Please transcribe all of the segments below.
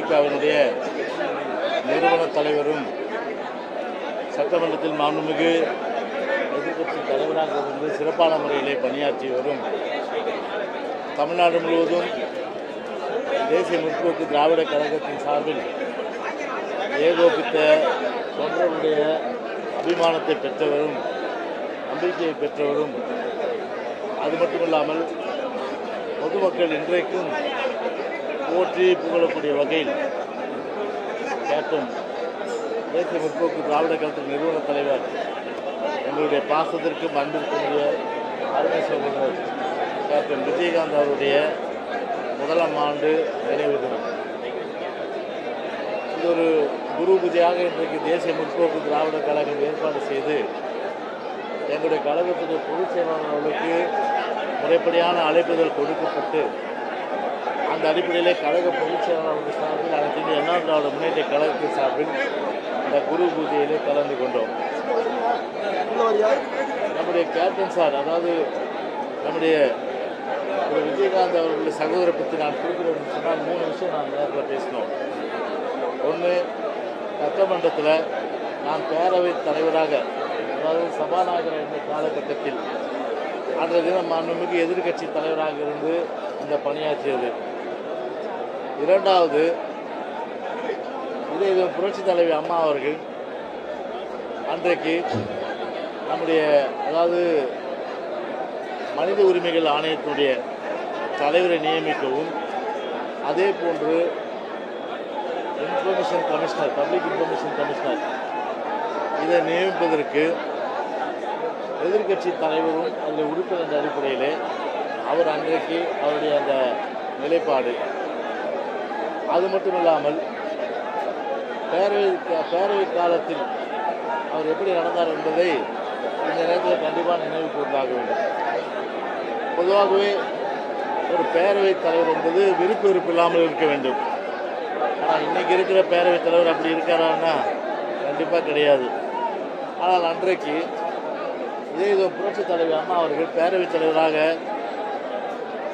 தேமுதிகவினுடைய நிறுவன தலைவரும் சட்டமன்றத்தில் மாண்புமிகு எதிர்கட்சி தலைவராக இருந்து சிறப்பான முறையிலே பணியாற்றி வரும் தமிழ்நாடு முழுவதும் தேசிய முற்போக்கு திராவிட கழகத்தின் சார்பில் ஏகோபித்த தொண்டர்களுடைய அபிமானத்தை பெற்றவரும் நம்பிக்கையை பெற்றவரும் அது மட்டுமில்லாமல் பொதுமக்கள் இன்றைக்கும் போற்றி புகழக்கூடிய வகையில் கேப்டன் தேசிய முற்போக்கு திராவிட கழகத்தின் நிறுவன தலைவர் எங்களுடைய பாசத்திற்கும் அன்பிற்குரிய அருமை சகோதரர் கேப்டன் விஜயகாந்த் அவருடைய முதலாம் ஆண்டு நினைவு தினம். இது ஒரு குரு பூஜையாக இன்றைக்கு தேசிய முற்போக்கு திராவிட கழகம் ஏற்பாடு செய்து எங்களுடைய கழகத்துடைய பொதுச் செயலாளர்களுக்கு முறைப்படியான அழைப்புதல் கொடுக்கப்பட்டு அந்த அடிப்படையிலே கழக பொதுச் சார்பில் அனைத்து இந்திய அண்ணா திராவிட முன்னேற்ற கழகத்தின் சார்பில் இந்த குரு பூஜையிலே கலந்து கொண்டோம். நம்முடைய கேப்டன் சார் அதாவது நம்முடைய ஒரு விஜயகாந்த் அவர்களுடைய சகோதரை பற்றி நான் குறிப்பிடணும்னு சொன்னால் மூணு விஷயம் நான் நேரத்தில் பேசினோம் ஒன்று சட்டமன்றத்தில் நான் பேரவை தலைவராக அதாவது சபாநாயகர் என்ற காலகட்டத்தில் அன்றைய தினம் மாண்புமிகு எதிர்க்கட்சி தலைவராக இருந்து இந்த பணியாற்றியது. இரண்டாவது இதே இது புரட்சி தலைவி அம்மா அவர்கள் அன்றைக்கு நம்முடைய அதாவது மனித உரிமைகள் ஆணையத்தினுடைய தலைவரை நியமிக்கவும் அதே போன்று information commissioner public information commissioner இதை நியமிப்பதற்கு எதிர்க்கட்சி தலைவரும் அதில் உறுப்பினர் என்ற அடிப்படையிலே அவர் அன்றைக்கு அவருடைய அந்த நிலைப்பாடு. அது மட்டும் இல்லாமல் பேரவை பேரவை காலத்தில் அவர் எப்படி நடந்தார் என்பதை இந்த நேரத்தில் கண்டிப்பாக நினைவு கூர்ந்தாக வேண்டும். பொதுவாகவே ஒரு பேரவைத் தலைவர் என்பது விருப்பு வெறுப்பு இல்லாமல் இருக்க வேண்டும். ஆனால் இன்னைக்கு இருக்கிற பேரவைத் தலைவர் அப்படி இருக்காரான்னா கண்டிப்பாக கிடையாது. ஆனால் அன்றைக்கு இதே இதோ புரட்சித் தலைவர் அம்மா அவர்கள் பேரவைத் தலைவராக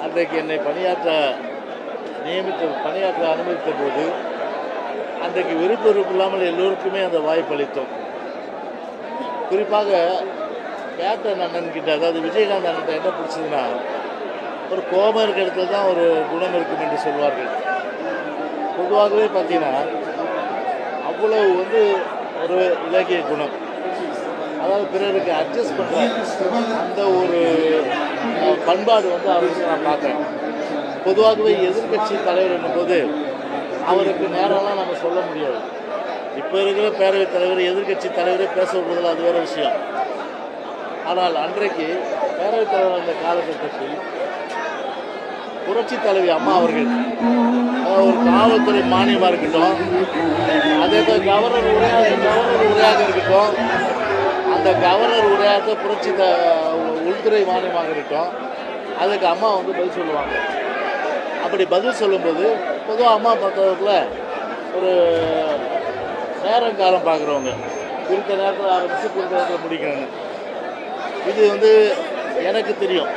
அன்றைக்கு என்னை பணியாற்ற நியமித்த பணியாற்ற அனுமதித்த போது அன்றைக்கு விருப்ப வெறுப்பு இல்லாமல் எல்லோருக்குமே அந்த வாய்ப்பு அளித்தோம். குறிப்பாக கேப்டன் அண்ணன் கிட்ட அதாவது விஜயகாந்த் அண்ணன் என்ன பிடிச்சதுன்னா ஒரு கோபம் இருக்கிற இடத்துல தான் ஒரு குணம் இருக்கும் என்று சொல்வார்கள். பொதுவாகவே பார்த்தீங்கன்னா அவ்வளவு வந்து ஒரு இலக்கிய குணம். அதாவது பிறருக்கு அட்ஜஸ்ட் பண்ணுற அந்த ஒரு பண்பாடு வந்து அவருக்கு நான் பார்க்குறேன் பொதுவாகவே எதிர்க்கட்சி தலைவர் என்னும்போது அவருக்கு நேரம்லாம் நம்ம சொல்ல முடியாது. இப்போ இருக்கிற பேரவைத் தலைவர் எதிர்க்கட்சி தலைவரே பேச விடுறதில்ல அது வேறு விஷயம். ஆனால் அன்றைக்கு பேரவைத் தலைவர் அந்த காலகட்டத்தில் புரட்சி தலைவி அம்மா அவர்கள் ஒரு காவல்துறை மானியமாக இருக்கட்டும் அதே போல் கவர்னர் உரையாக கவர்னர் உரையாக இருக்கட்டும் அந்த கவர்னர் உரையாக புரட்சி த உள்துறை மானியமாக இருக்கட்டும் அதுக்கு அம்மா வந்து பதில் சொல்லுவாங்க. அப்படி பதில் சொல்லும்போது பொதுவாக அம்மா பொறுத்தவரையில் ஒரு நேரம் காலம் பார்க்குறவங்க குறித்த நேரத்தில் ஆரம்பித்து குறித்த நேரத்தில் முடிக்கணும்னு இது வந்து எனக்கு தெரியும்.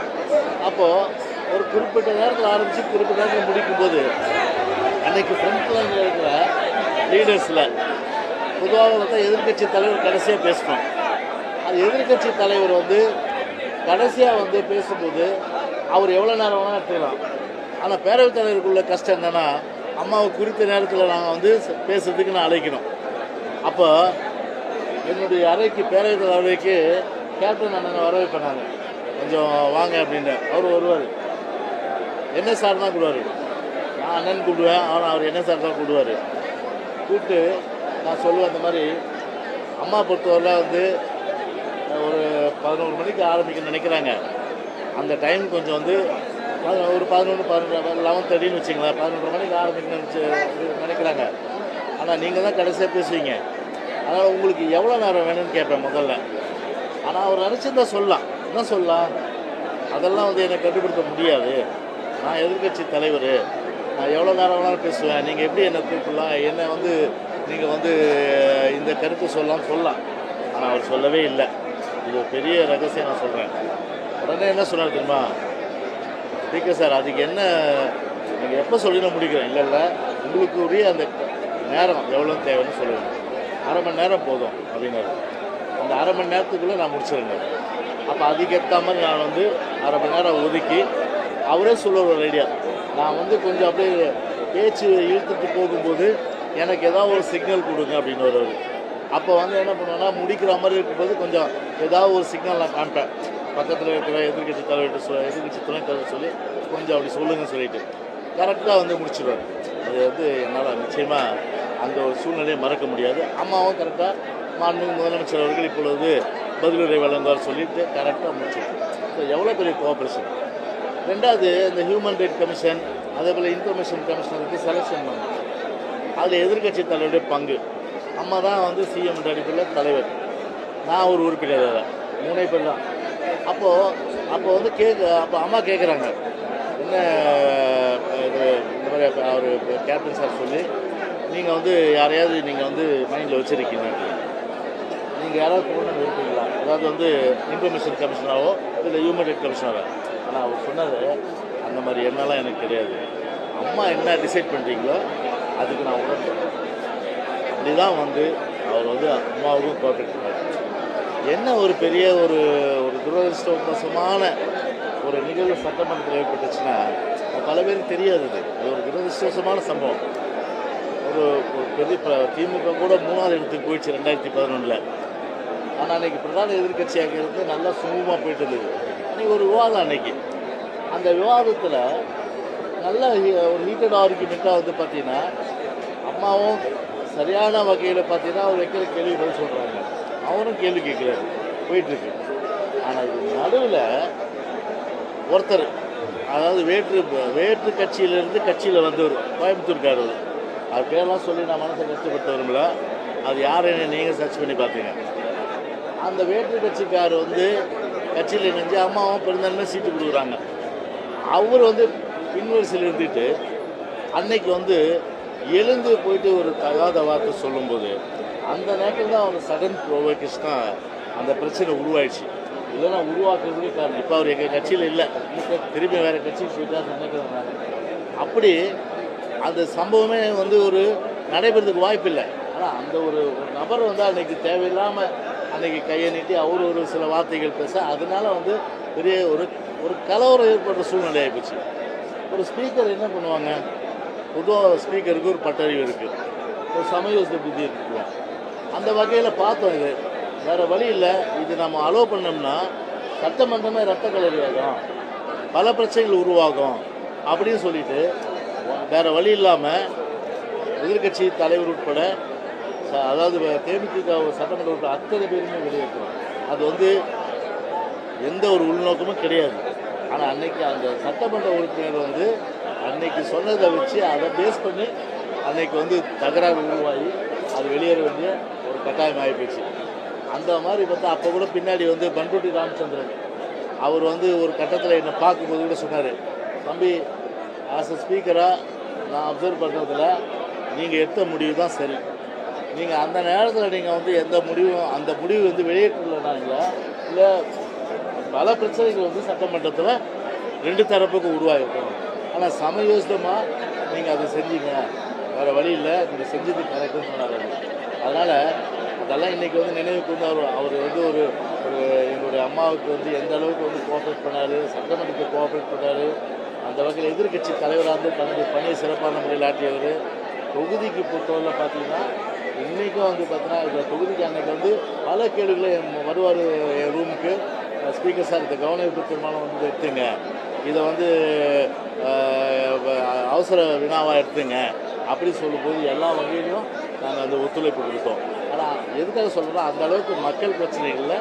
அப்போது ஒரு குறிப்பிட்ட நேரத்தில் ஆரம்பித்து குறிப்பிட்ட நேரத்தில் முடிக்கும்போது அன்றைக்கி ஃப்ரண்ட் இருக்கிற லீடர்ஸில் பொதுவாக பார்த்தா எதிர்க்கட்சி தலைவர் கடைசியாக பேசணும். அது எதிர்க்கட்சி தலைவர் வந்து கடைசியாக வந்து பேசும்போது அவர் எவ்வளோ நேரம் வேணால் எடுத்துக்கலாம். ஆனால் பேரவைத் தலைவருக்குள்ள கஷ்டம் என்னென்னா அம்மாவை குறித்த நேரத்தில் நாங்கள் வந்து பேசுறதுக்கு நான் அழைக்கணும். அப்போ என்னுடைய அறைக்கு பேரவைத் தலைவரைக்கு கேப்டன் அண்ணனை வரவே பண்ணாங்க. கொஞ்சம் வாங்க அப்படின்னு. அவர் வருவார். என்ன சார் தான் கூடுவார் நான் அண்ணன் கூப்பிடுவேன். ஆனால் அவர் என்ன சார் தான் கூடுவார் கூப்பிட்டு நான் சொல்லுவேன் இந்த மாதிரி அம்மா பொறுத்தவரையில் வந்து ஒரு பதினோரு மணிக்கு ஆரம்பிக்கணும்னு நினைக்கிறாங்க. அந்த டைம் கொஞ்சம் வந்து ஒரு பதினொன்று பதினொன்று லெவன் தேர்ட்டின்னு வச்சுங்களேன் பதினொன்று மணிக்கு ஆரம்பிக்கணும்னு நினைக்கிறாங்க. ஆனால் நீங்கள் தான் கடைசியாக பேசுவீங்க. அதனால் உங்களுக்கு எவ்வளோ நேரம் வேணும்னு கேட்பேன் முதல்ல. ஆனால் அவர் நினச்சிருந்தா சொல்லலாம். என்ன சொல்லலாம்? அதெல்லாம் வந்து என்னை கட்டுப்படுத்த முடியாது. நான் எதிர்க்கட்சி தலைவர். நான் எவ்வளோ நேரம் வேணாலும் பேசுவேன். நீங்கள் எப்படி என்னை கூப்பிடலாம் என்னை வந்து நீங்கள் வந்து இந்த கருத்து சொல்லலாம் சொல்லலாம். ஆனால் அவர் சொல்லவே இல்லை. இது ஒரு பெரிய ரகசியம் நான் சொல்கிறேன் உடனே என்ன சொன்னார் தெரியுமா? Speaker sir. அதுக்கு என்ன நீங்கள் எப்போ சொல்லி நான் முடிக்கிறேன் இல்லை இல்லை. உங்களுக்கு உரிய அந்த நேரம் எவ்வளோ தேவைன்னு சொல்லுவேன் அரை மணி நேரம் போதும் அப்படின்னாரு. அந்த அரை மணி நேரத்துக்குள்ளே நான் முடிச்சிருங்க. அப்போ அதுக்கேற்ற மாதிரி நான் வந்து அரை மணி நேரம் ஒதுக்கி அவரே சொல்லுவார் ஒரு ஐடியா நான் வந்து கொஞ்சம் அப்படியே பேச்சு இழுத்துட்டு போகும்போது எனக்கு ஏதாவது ஒரு சிக்னல் கொடுங்க அப்படின்னு வருவார். அப்போ வந்து என்ன பண்ணுவேன்னா முடிக்கிற மாதிரி இருக்கும்போது கொஞ்சம் ஏதாவது ஒரு சிக்னல் நான் காமிப்பேன் பக்கத்தில் இருக்கிற எதிர்கட்சி தலைவர்கிட்ட சொ எதிர்கட்சி துணைத் தலைவர் சொல்லி கொஞ்சம் அப்படி சொல்லுங்கன்னு சொல்லிட்டு கரெக்டாக வந்து முடிச்சிடுவார் அது வந்து என்னால் நிச்சயமாக அந்த ஒரு சூழ்நிலையை மறக்க முடியாது. அம்மாவும் கரெக்டாக மாண்பு முதலமைச்சர் அவர்கள் இப்பொழுது பதிலுரை வழங்குவார் சொல்லிட்டு கரெக்டாக முடிச்சிருக்கோம் ஸோ எவ்வளோ பெரிய கோஆப்ரேஷன் ரெண்டாவது இந்த ஹியூமன் ரைட் கமிஷன் அதே போல் இன்ஃபர்மேஷன் கமிஷனருக்கு செலெக்ஷன் பண்ணோம். அதில் எதிர்க்கட்சி தலைவருடைய பங்கு. அம்மா தான் வந்து சிஎம் அடிப்படையில் தலைவர். நான் ஒரு உறுப்பினர் அதில் மூணே பேர் தான். அப்போது அப்போ வந்து கேட்க அப்போ அம்மா கேட்குறாங்க என்ன இது இந்த மாதிரி அவர் கேப்டன் சார் சொல்லி நீங்கள் வந்து யாரையாவது நீங்கள் வந்து மைண்டில் வச்சுருக்கீங்க. நீங்கள் யாராவது போகணும்னு வந்து இருப்பீங்களா அதாவது வந்து இன்ஃபர்மேஷன் கமிஷனாவோ இல்லை ஹியூமன் ரைட் கமிஷனாவோ ஆனால் அவர் சொன்னது அந்த மாதிரி என்னெல்லாம் எனக்கு கிடையாது. அம்மா என்ன டிசைட் பண்ணுறீங்களோ அதுக்கு நான் உடன்பு. அப்படி தான் வந்து அவர் வந்து அம்மாவுக்கும் கோஆப்ரேட் பண்ணார் என்ன ஒரு பெரிய ஒரு துரதிருஷ்டவசமான ஒரு நிகழ்வு சட்டமன்றத்தில் ஏற்பட்டுச்சுன்னா பல பேருக்கு தெரியாது அது. அது ஒரு துரதிருஷ்டவசமான சம்பவம். ஒரு ஒரு பெரிய ப- திமுக கூட மூணாவது இடத்துக்கு போயிடுச்சு ரெண்டாயிரத்தி பதினொன்றில் ஆனால் அன்றைக்கி பிரதான எதிர்கட்சியாக இருந்து நல்லா சுமூகமாக போயிட்டு இருந்தது. அன்றைக்கி ஒரு விவாதம் அன்னைக்கு. அந்த விவாதத்தில் நல்ல ஒரு ஹீட்டட் ஆர்குமெண்ட்டாக வந்து பார்த்தீங்கன்னா அம்மாவும் சரியான வகையில் பார்த்தீங்கன்னா அவர் வைக்கிற கேள்வி பதில் சொல்கிறாங்க அவரும் கேள்வி கேட்குறாரு. போயிட்டுருக்கு ஆனால் இது நடுவில் ஒருத்தர் அதாவது வேற்று வேற்று கட்சியிலேருந்து கட்சியில் வந்தவர் கோயம்புத்தூர்காரர் அது பேரெல்லாம் சொல்லி நான் மனசை கஷ்டப்பட்டு வரும்ல அது யாருன்னு நீங்கள் சர்ச் பண்ணி பார்த்தீங்க. அந்த வேற்று கட்சிக்கார் வந்து கட்சியில் இணைஞ்சு அம்மாவும் பெருந்தாலுமே சீட்டு கொடுக்குறாங்க. அவர் வந்து பின்வரிசையில் இருந்துட்டு அன்னைக்கு வந்து எழுந்து போயிட்டு ஒரு தகாத வார்த்தை சொல்லும்போது அந்த நேரத்தில் தான் அவர் சடன் ப்ரோவோகேஷனாக அந்த பிரச்சனை உருவாயிடுச்சு. இதெல்லாம் உருவாக்குறதுக்கு காரணம். இப்போ அவர் எங்கள் கட்சியில் இல்லை. திரும்பி வேறு கட்சிக்கு போயிட்டார் நினைக்கிறேன் அப்படி அந்த சம்பவமே வந்து ஒரு நடைபெறதுக்கு வாய்ப்பு இல்லை. ஆனால் அந்த ஒரு ஒரு நபர் வந்து அன்றைக்கி தேவையில்லாமல் அன்றைக்கி கையை நீட்டி அவர் ஒரு சில வார்த்தைகள் பேச அதனால் வந்து பெரிய ஒரு ஒரு கலவரம் ஏற்படுற சூழ்நிலை ஆகிப்போச்சு ஒரு ஸ்பீக்கர் என்ன பண்ணுவாங்க? பொதுவாக ஸ்பீக்கருக்கு ஒரு பட்டறிவு இருக்குது ஒரு சமயோசித புத்தி இருக்குது அந்த வகையில் பார்த்தோம் இது. வேறு வழி இல்லை. இது நம்ம அலோவ் பண்ணோம்னா சட்டமன்றமே ரத்த கலரி ஆகும். பல பிரச்சனைகள் உருவாகும். அப்படின்னு சொல்லிட்டு வேறு வழி இல்லாமல் எதிர்க்கட்சி தலைவர் உட்பட ச- அதாவது தேமுதிக சட்டமன்ற உறுப்பினர் அத்தனை பேருமே வெளியேற்றோம். அது வந்து எந்த ஒரு உள்நோக்கமும் கிடையாது. ஆனால் அன்னைக்கு அந்த சட்டமன்ற உறுப்பினர் வந்து அன்னைக்கு சொன்னதை வச்சு அதை பேஸ் பண்ணி அன்னைக்கு வந்து தகராறு உருவாகி அது வெளியேற வேண்டிய ஒரு கட்டாயம் ஆகிப்போச்சு அந்த மாதிரி பார்த்தா அப்போ கூட பின்னாடி வந்து பண்ருட்டி ராமச்சந்திரன். அவர் வந்து ஒரு கட்டத்தில் என்னை பார்க்கும்போது கூட சொன்னார் தம்பி ஆஸ் அ ஸ்பீக்கராக நான் அப்சர்வ் பண்ணுறதுல நீங்கள் எடுத்த முடிவு தான் சரி. நீங்கள் அந்த நேரத்தில் நீங்கள் வந்து எந்த முடிவும் அந்த முடிவு வந்து வெளியேற்றலைனாங்களா இல்லை பல பிரச்சனைகள் வந்து சட்டமன்றத்தில் ரெண்டு தரப்புக்கும் உருவாகிருக்கும் ஆனால் சமயோசிதமாக நீங்கள் அதை செஞ்சீங்க. வேறு வழி இல்லை நீங்கள் செஞ்சது கரெக்டுன்னு சொன்னார் அதனால் அதெல்லாம் இன்றைக்கி வந்து நினைவுக்கு வந்து அவர் அவர் வந்து ஒரு ஒரு எங்களுடைய அம்மாவுக்கு வந்து எந்த அளவுக்கு வந்து கோஆப்ரேட் பண்ணார் சட்டமன்றத்துக்கு கோஆப்ரேட் பண்ணார் அந்த வகையில் எதிர்க்கட்சி தலைவராக இருந்து தன்னுடைய பணியை சிறப்பான முறையில் ஆற்றியவர். தொகுதிக்கு பொறுத்தவரையில் பார்த்தீங்கன்னா இன்றைக்கும் வந்து பார்த்தீங்கன்னா இந்த தொகுதிக்கு அன்றைக்கி வந்து பல கேள்விகளை வருவார் என் ரூமுக்கு ஸ்பீக்கர் சார் இந்த கவனிப்பு தீர்மானம் வந்து எடுத்துங்க. இதை வந்து அவசர வினாவாக எடுத்துங்க. அப்படின்னு சொல்லும்போது எல்லா வகையிலையும் நாங்கள் அந்த ஒத்துழைப்பு கொடுத்தோம். ஆனால் எதுக்காக சொல்கிறேன்னா அந்த அளவுக்கு மக்கள் பிரச்சனைகளில்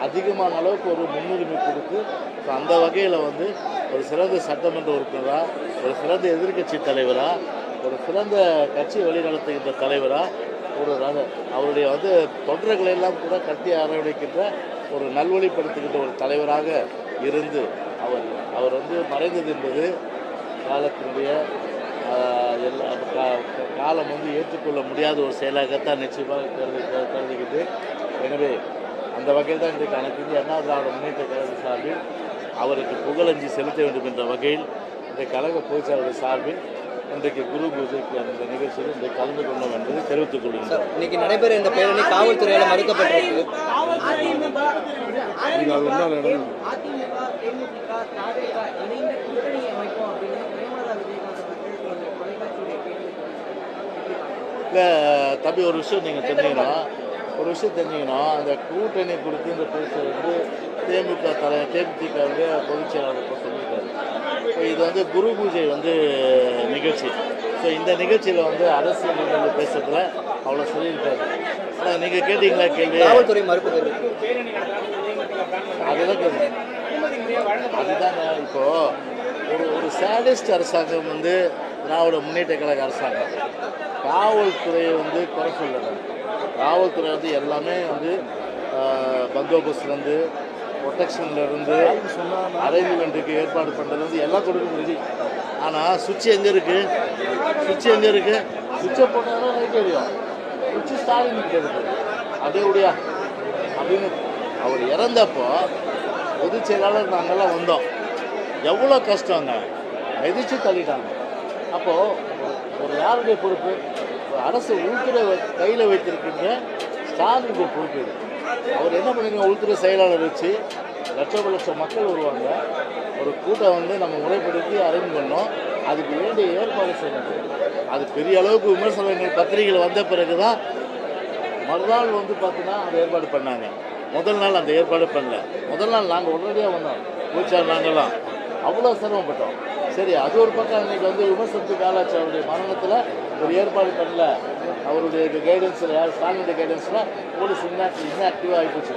அதிகமான அளவுக்கு ஒரு முன்னுரிமை கொடுத்து ஸோ அந்த வகையில் வந்து ஒரு சிறந்த சட்டமன்ற உறுப்பினராக ஒரு சிறந்த எதிர்க்கட்சி தலைவராக ஒரு சிறந்த கட்சி வழிநடத்துகின்ற தலைவராக ஒரு அவருடைய வந்து தொண்டர்களை எல்லாம் கூட கட்டி அரவணைக்கின்ற ஒரு நல்வழிப்படுத்துகின்ற ஒரு தலைவராக இருந்து அவர் அவர் வந்து மறைந்தது என்பது காலத்தினுடைய எல்லா காலம் வந்து ஏற்றுக்கொள்ள முடியாத ஒரு செயலாகத்தான் நிச்சயமாக கருதி கருதுகிறது எனவே அந்த வகையில் தான் இன்றைக்கு அனைத்து இந்திய அண்ணா திராவிட முன்னேற்ற கழக சார்பில் அவருக்கு புகழஞ்சி செலுத்த வேண்டும் என்ற வகையில் இந்த கழக பொதுச்செயலாளர் சார்பில் இன்றைக்கு குரு பூஜைக்கு அந்த நிகழ்ச்சியில் இன்றைக்கு கலந்து கொண்டோம் என்பதை தெரிவித்துக் கொள்கின்றோம் இன்னைக்கு நடைபெற இந்த பேரணி காவல்துறையால மறுக்கப்பட்டிருக்கு இது அது உண்டான இடம் அதிமுக தேமுதிக தாவேக இணைந்த கூட்டணி அமைப்போம் அப்படின்னு பிரேமலதா விஜயகாந்த் அவர்கள் ஒரு தொலைக்காட்சியுடைய கேள்வி இல்லை தம்பி ஒரு விஷயம் நீங்கள் தெரிஞ்சுக்கணும். ஒரு விஷயம் தெரிஞ்சுக்கணும். அந்த கூட்டணி குறித்து இந்த பேச்சு வந்து தேமுதிக தலை தேமுதிகவுடைய பொதுச் செயலாளர் சொல்லியிருக்காரு. இப்போ இது வந்து குரு பூஜை வந்து நிகழ்ச்சி. ஸோ இந்த நிகழ்ச்சியில் வந்து அரசியல் நிகழ்வு பேசுறதுல அவ்வளோ சொல்லியிருக்காரு. ஆனால் நீங்கள் கேட்டீங்களா கேள்வி? காவல்துறை மறுப்பு அதுதான் கேள்வி. அதுதாங்க இப்போ ஒரு ஒரு சேடிஸ்ட் அரசாங்கம் வந்து திராவிட முன்னேற்ற கழக அரசாங்கம். காவல்துறையை வந்து குறை சொல்லணும் காவல்துறை வந்து எல்லாமே வந்து ஆஹ், பந்தோபஸ்துலேருந்து ப்ரொடெக்ஷன்லேருந்து அரேஞ்ச்மெண்ட்டுக்கு ஏற்பாடு பண்ணுறது எல்லாம் கொடுக்க முடியுது ஆனால் சுவிட்ச் எங்கே இருக்குது சுவிட்ச் எங்கே இருக்குது சுவிட்சை போட்டாலும் லைட் எரியும் சுவிட்சு ஸ்டாலின் கிட்ட அதே உடையா? அப்படின்னு அவர் இறந்தப்போ பொதுச் செயலாளர் நாங்கள்லாம் வந்தோம். எவ்வளோ கஷ்டங்க. எதிர்த்து தள்ளிட்டாங்க. அப்போது ஒரு யாருடைய பொறுப்பு ஒரு அரசு உள்துறை கையில் வைத்திருக்கின்ற ஸ்டாலினுடைய பொறுப்பு இது. அவர் என்ன பண்ணிருங்க உள்துறை செயலாளர் வச்சு லட்சம் லட்சம் மக்கள் வருவாங்க. ஒரு கூட்டம் வந்து நம்ம முறைப்படுத்தி அரேஞ்ச் பண்ணோம். அதுக்கு வேண்டிய ஏற்பாடு செய்யணும். அது பெரிய அளவுக்கு விமர்சனங்கள் பத்திரிகைகள் வந்த பிறகு தான் மறுநாள் வந்து பார்த்தீங்கன்னா அந்த ஏற்பாடு பண்ணாங்க. முதல் நாள் அந்த ஏற்பாடு பண்ணல. முதல் நாள் நாங்கள் உடனடியாக வந்தோம். பூச்சார் நாங்கள்லாம் அவ்வளோ சிரமப்பட்டோம். சரி அது ஒரு பக்கம் இன்னைக்கு வந்து விமர்சனத்துக்கு ஆளாச்சு அவருடைய மரணத்தில் ஒரு ஏற்பாடு பண்ணல. அவருடைய கைடன்ஸில் யார் ஸ்டாலினுடைய கைடன்ஸில் போலீஸ் இன்னாக்டிவ் இன்னாக்டிவாக ஆகிப்போச்சு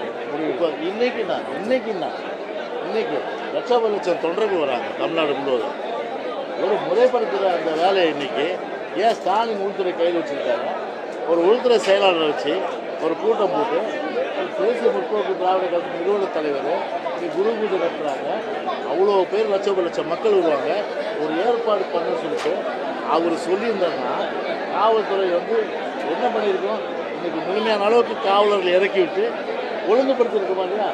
இப்போ இன்னைக்கு நான் இன்னைக்கு நான் இன்னைக்கு லட்சம் லட்சம் தொண்டர்கள் வராங்க தமிழ்நாடு முழுவதும். ஒரு முறைப்படுத்துகிற அந்த வேலையை இன்னைக்கு ஏன் ஸ்டாலின் உள்துறை கையில் வச்சிருக்காங்க? ஒரு உள்துறை செயலாளரை வச்சு ஒரு கூட்டம் போட்டு ஒரு தேசிய முற்போக்கு திராவிட கழக நிறுவன தலைவர் இங்கே குரு பூஜை நடத்துகிறாங்க அவ்வளோ பேர் லட்சம் லட்சம் மக்கள் வருவாங்க. ஒரு ஏற்பாடு பண்ண சொல்லிட்டு அவர் சொல்லியிருந்தாருன்னா காவல்துறை வந்து என்ன பண்ணியிருக்கோம்? இன்னைக்கு முழுமையான அளவுக்கு காவலர்கள் இறக்கி விட்டு ஒழுங்குபடுத்திருக்கோமா இல்லையா?